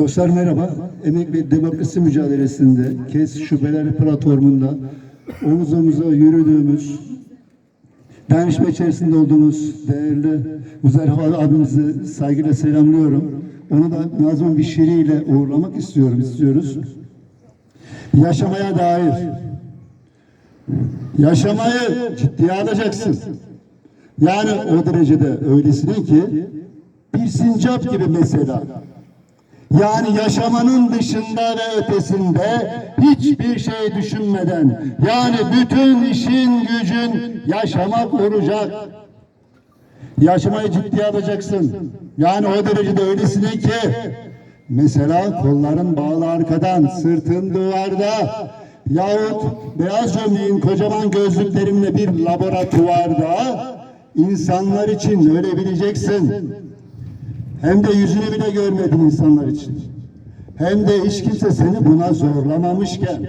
Dostlar merhaba. Emek ve Demokrasi Mücadelesi'nde KES Şubeleri Platformu'nda omuz omuza yürüdüğümüz, dayanışma içerisinde olduğumuz değerli Muzaffer abimizi saygıyla selamlıyorum. Onu da nazım bir şiiriyle uğurlamak istiyorum, istiyoruz. Yaşamaya dair. Yaşamayı ciddiye alacaksın. Yani o derecede öylesine ki bir sincap gibi mesela. Yani yaşamanın dışında ve ötesinde hiçbir şey düşünmeden yani bütün işin gücün yaşamak olacak. Yaşamayı ciddiye alacaksın. Yani o derecede öylesine ki mesela kolların bağlı arkadan, sırtın duvarda yahut beyaz gömleğin kocaman gözlüklerinle bir laboratuvarda insanlar için ölebileceksin. Hem de yüzünü bile görmedin insanlar için. Hem de hiç kimse seni buna zorlamamışken.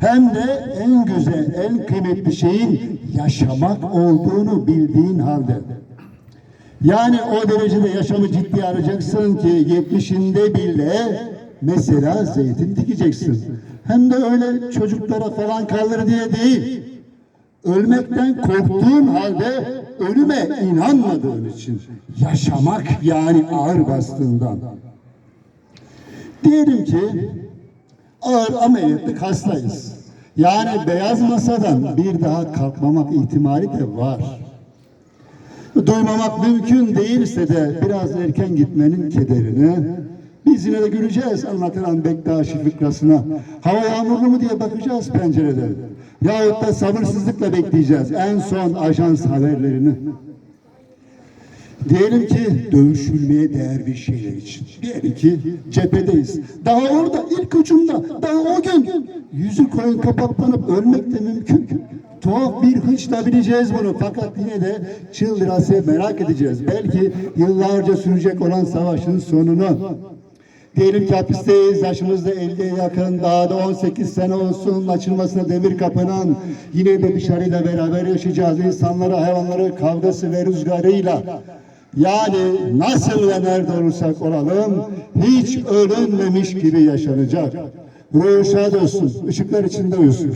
Hem de en güzel, en kıymetli şeyin yaşamak olduğunu bildiğin halde. Yani o derecede yaşamı ciddiye alacaksın ki 70'inde bile mesela zeytin dikeceksin. Hem de öyle çocuklara falan kalır diye değil. Ölmekten korktuğun halde ölüme inanmadığın için yaşamak yani ağır bastığından. Diyelim ki ağır ameliyatlık hastayız. Yani beyaz masadan bir daha kalkmamak ihtimali de var. Duymamak mümkün değilse de biraz erken gitmenin kederini biz yine de güleceğiz anlatılan Bektaşi fıkrasına. Hava yağmurlu mu diye bakacağız pencereden. Yahut da sabırsızlıkla bekleyeceğiz en son ajans haberlerini. Diyelim ki dövüşülmeye değer bir şeyler için. Diyelim ki cephedeyiz. Daha orada ilk ucunda, daha o gün yüzü koyun kapaklanıp ölmek de mümkün. Tuhaf bir hınçla bileceğiz bunu fakat yine de çıldırası merak edeceğiz. Belki yıllarca sürecek olan savaşın sonunu. Diyelim ki hapisteyiz, yaşımızda 50'ye yakın, daha da 18 sene olsun açılmasına demir kapının. Yine de dışarıyla beraber yaşayacağız. İnsanları, hayvanları kavgası ve rüzgarıyla. Yani nasıl ve nerede olursak olalım, hiç ölünmemiş gibi yaşanacak. Ruhu şad olsun, ışıklar içinde uyusun.